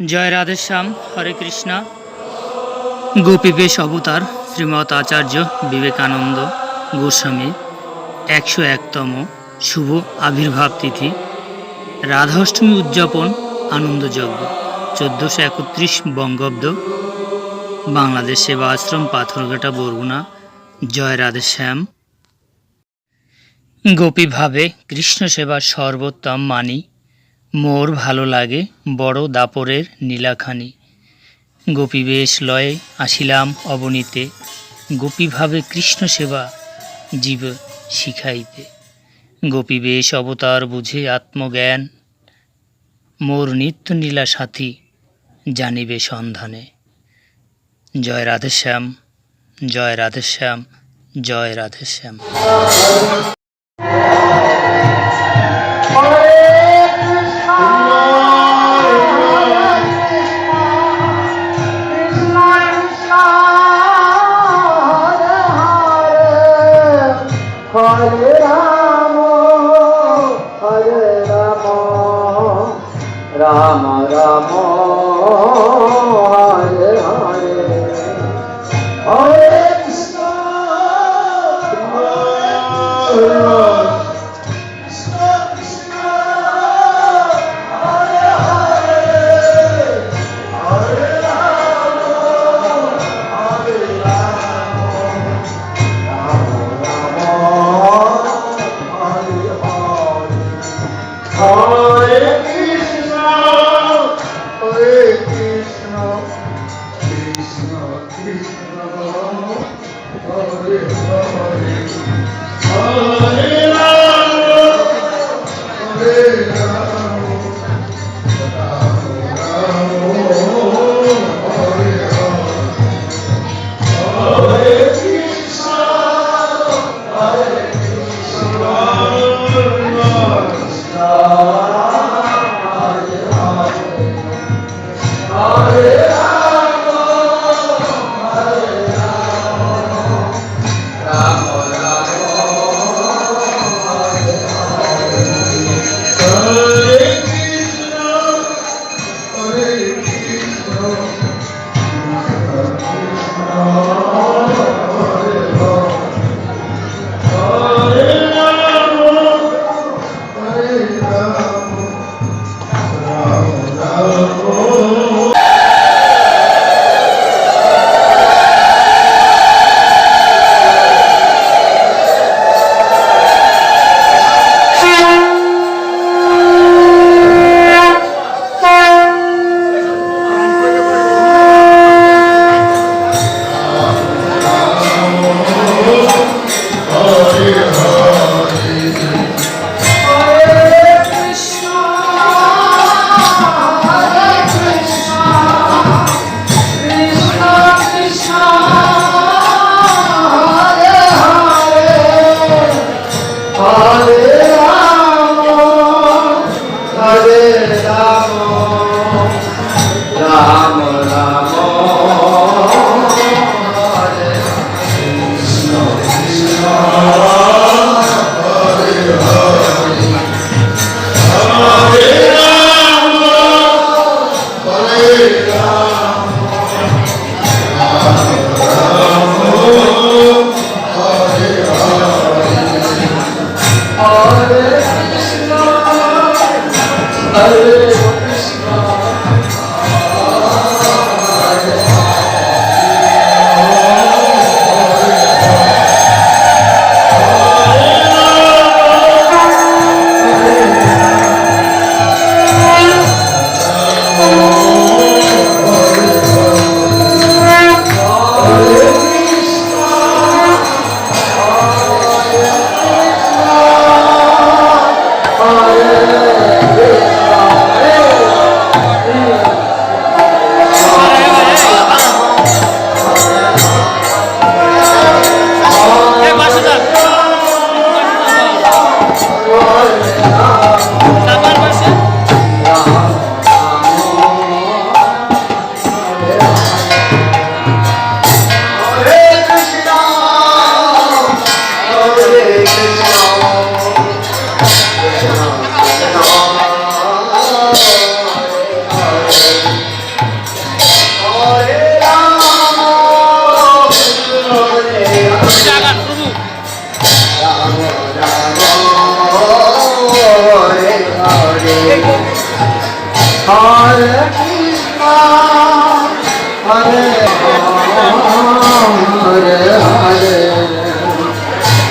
জয় রাধেশ্যাম হরে কৃষ্ণা। গোপীবেশ অবতার, শ্রীমৎ আচার্য বিবেকানন্দ গোস্বামী, একশো একতম শুভ আবির্ভাব তিথি, রাধাষ্টমী উদযাপন আনন্দযজ্ঞ চোদ্দোশো একত্রিশ বঙ্গাব্দ। বাংলাদেশ সেবা আশ্রম, পাথরঘাটা, বরগুনা। জয় রাধেশ্যাম গোপীভাবে কৃষ্ণ সেবার সর্বোত্তম মানি। মোর ভালো লাগে বড় দাপরের নীলাখানি। গোপীবেশ লয়ে আসিলাম অবনীতে গোপীভাবে কৃষ্ণ সেবা জীব শিখাইতে। গোপীবেশ অবতার বুঝে আত্মজ্ঞান, মোর নিত্য নীলা সাথী জানিবে সন্ধানে। জয় রাধেশ্যাম জয় রাধেশ্যাম জয় Radheshyam. Hare Hare, Hare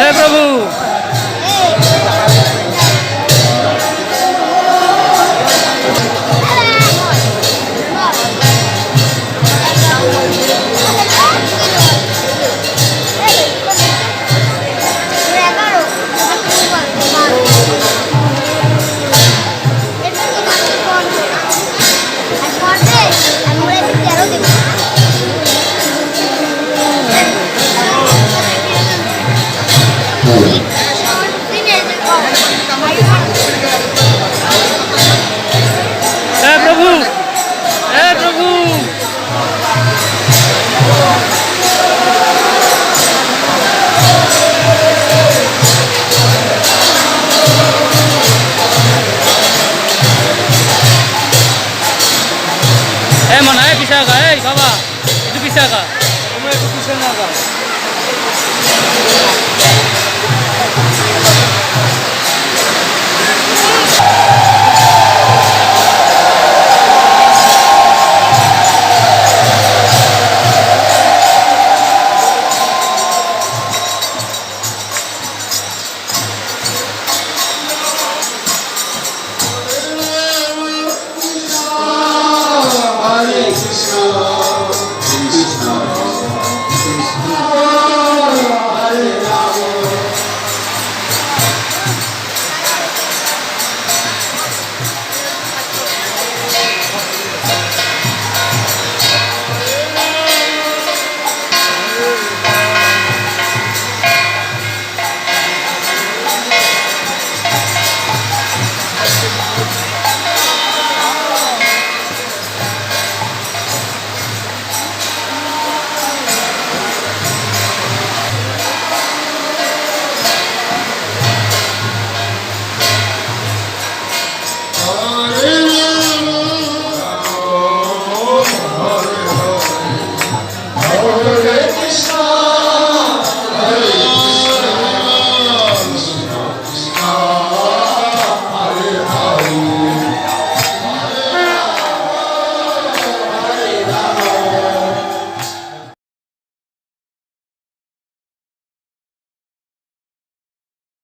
Hey, Prabhu!